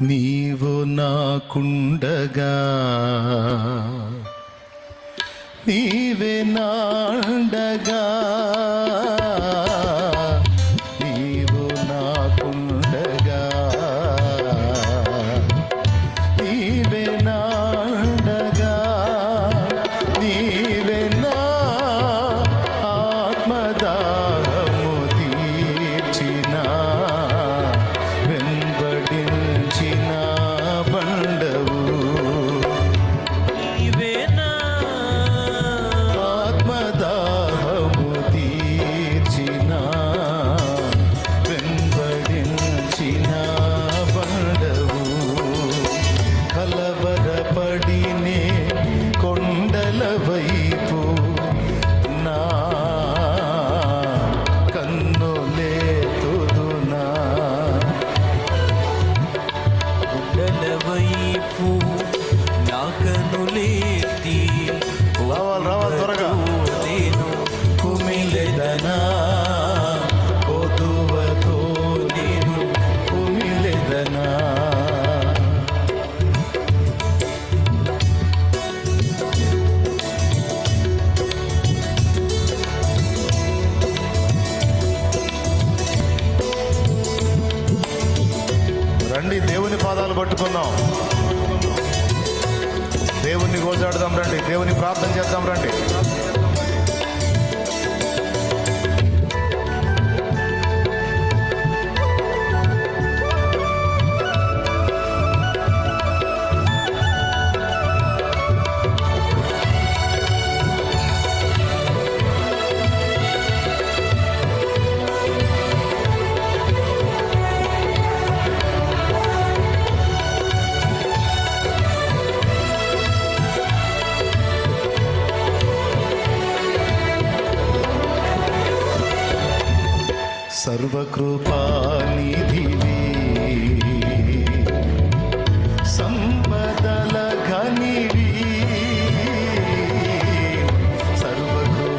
నీవు నాకుండగా నీవే నాండగా పాదాలు పట్టుకుందాం. దేవుణ్ణి గోజాడుదాం రండి. దేవుని ప్రార్థన చేద్దాం రండి. సర్వకృపానిధివి. సంపదల ఘనివి సర్వకృపానిధివి.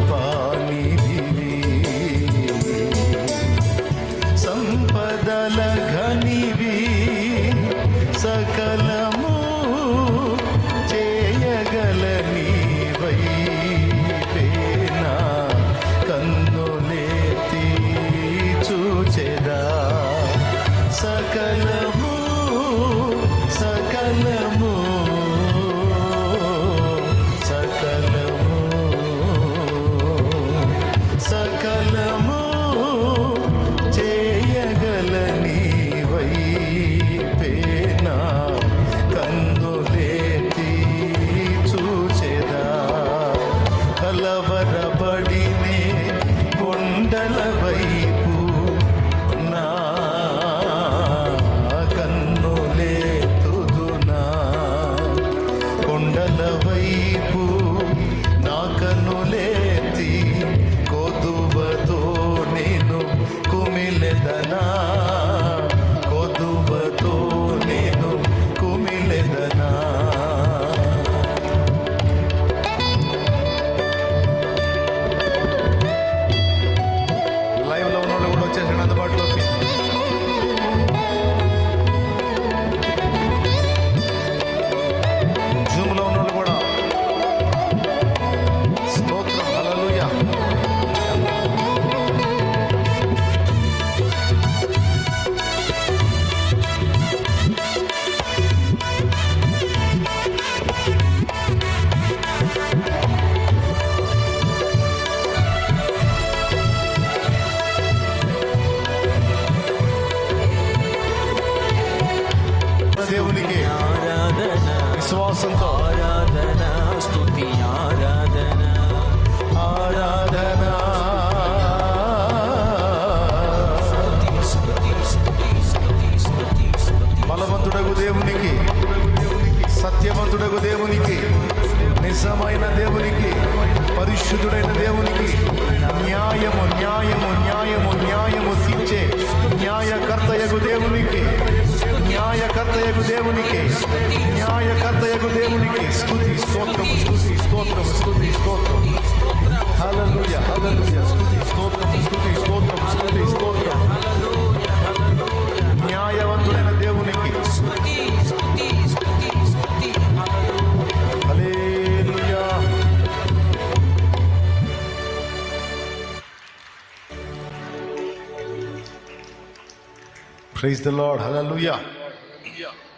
సంపదల ఘనివి సకలము చేయగల నీవైపేనా కన్నులేతి చూచెదా సకలము సకలము సకలము. వాళ్ళు విశ్వాసంతో ఆరాధన స్థుతి ఆరాధన ఆరాధన. స్తుతి బలవంతుడగు దేవునికి సత్యవంతుడగు దేవునికి నిజమైన దేవునికి పరిశుద్ధుడైన దేవునికి న్యాయము న్యాయము న్యాయము న్యాయము తీర్చే న్యాయకర్తయగు దేవునికి న్యాయకర్తయకు దేవునికి న్యాయకర్తయకు దేవునికి స్థుతి స్తోత్రము స్థుతి స్తోత్రము స్థుతి స్తోత్రం హల్లెలూయ హల్లెలూయ స్థుతి స్తోత్రము స్థుతి స్తోత్రం స్థుతి స్తోత్రం న్యాయవంతుడైన దేవునికి Praise the Lord. Hallelujah. Yeah.